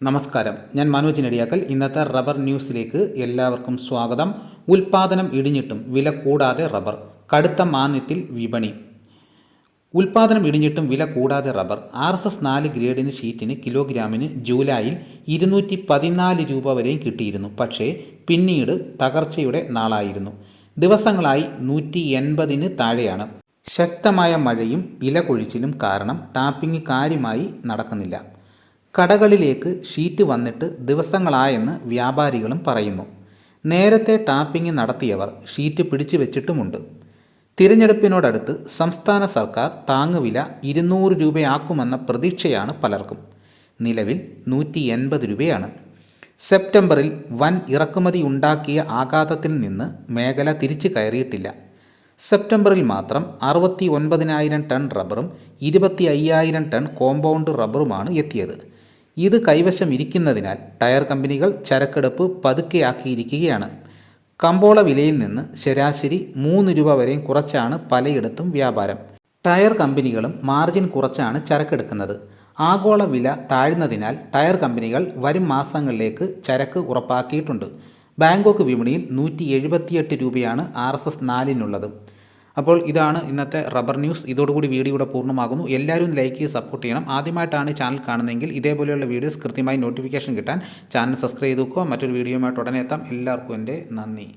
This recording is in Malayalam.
നമസ്കാരം. ഞാൻ മനോജ് നടിയാക്കൽ. ഇന്നത്തെ റബ്ബർ ന്യൂസിലേക്ക് എല്ലാവർക്കും സ്വാഗതം. ഉൽപാദനം ഇടിഞ്ഞിട്ടും വില കൂടാതെ റബ്ബർ. കടുത്ത മാന്യത്തിൽ വിപണി. ഉൽപാദനം ഇടിഞ്ഞിട്ടും വില കൂടാതെ റബ്ബർ. ആർ എസ് എസ് നാല് ഗ്രേഡിന് ഷീറ്റിന് കിലോഗ്രാമിന് ജൂലൈയിൽ ഇരുന്നൂറ്റി പതിനാല് രൂപ വരെയും കിട്ടിയിരുന്നു. പക്ഷേ പിന്നീട് തകർച്ചയുടെ നാളായിരുന്നു. ദിവസങ്ങളായി നൂറ്റി എൺപതിന് താഴെയാണ്. ശക്തമായ മഴയും ഇലകൊഴിച്ചിലും കാരണം ടാപ്പിംഗ് കാര്യമായി നടക്കുന്നില്ല. കടകളിലേക്ക് ഷീറ്റ് വന്നിട്ട് ദിവസങ്ങളായെന്ന് വ്യാപാരികളും പറയുന്നു. നേരത്തെ ടാപ്പിംഗ് നടത്തിയവർ ഷീറ്റ് പിടിച്ചു വെച്ചിട്ടുമുണ്ട്. തിരഞ്ഞെടുപ്പിനോടടുത്ത് സംസ്ഥാന സർക്കാർ താങ്ങുവില ഇരുന്നൂറ് രൂപയാക്കുമെന്ന പ്രതീക്ഷയാണ് പലർക്കും. നിലവിൽ നൂറ്റി എൺപത് രൂപയാണ്. സെപ്റ്റംബറിൽ വൻ ഇറക്കുമതി ഉണ്ടാക്കിയ ആഘാതത്തിൽ നിന്ന് മേഖല തിരിച്ചു കയറിയിട്ടില്ല. സെപ്റ്റംബറിൽ മാത്രം അറുപത്തി ഒൻപതിനായിരം ടൺ റബ്ബറും ഇരുപത്തി അയ്യായിരം ടൺ കോമ്പൗണ്ട് റബ്ബറുമാണ് എത്തിയത്. ഇത് കൈവശം ഇരിക്കുന്നതിനാൽ ടയർ കമ്പനികൾ ചരക്കെടുപ്പ് പതുക്കെയാക്കിയിരിക്കുകയാണ് കമ്പോള വിലയിൽ നിന്ന് ശരാശരി മൂന്ന് രൂപ വരെയും കുറച്ചാണ് പലയിടത്തും വ്യാപാരം. ടയർ കമ്പനികളും മാർജിൻ കുറച്ചാണ് ചരക്കെടുക്കുന്നത്. ആഗോള വില താഴ്ന്നതിനാൽ ടയർ കമ്പനികൾ വരും മാസങ്ങളിലേക്ക് ചരക്ക് ഉറപ്പാക്കിയിട്ടുണ്ട്. ബാങ്കോക്ക് വിപണിയിൽ നൂറ്റി രൂപയാണ് ആർ എസ് എസ് നാലിനുള്ളത്. അപ്പോൾ ഇതാണ് ഇന്നത്തെ റബ്ബർ ന്യൂസ്. ഇതോടുകൂടി വീഡിയോ ഇവിടെ പൂർണമാകുന്നു. എല്ലാവരും ലൈക്ക് ചെയ്ത് സപ്പോർട്ട് ചെയ്യണം. ആദ്യമായിട്ടാണ് ചാനൽ കാണുന്നതെങ്കിൽ ഇതേപോലെയുള്ള വീഡിയോസ് കൃത്യമായി നോട്ടിഫിക്കേഷൻ കിട്ടാൻ ചാനൽ സബ്സ്ക്രൈബ് ചെയ്ത് വെക്കുക. മറ്റൊരു വീഡിയോയുമായിട്ട് ഉടനെ എത്താം. എല്ലാവർക്കും എന്റെ നന്ദി.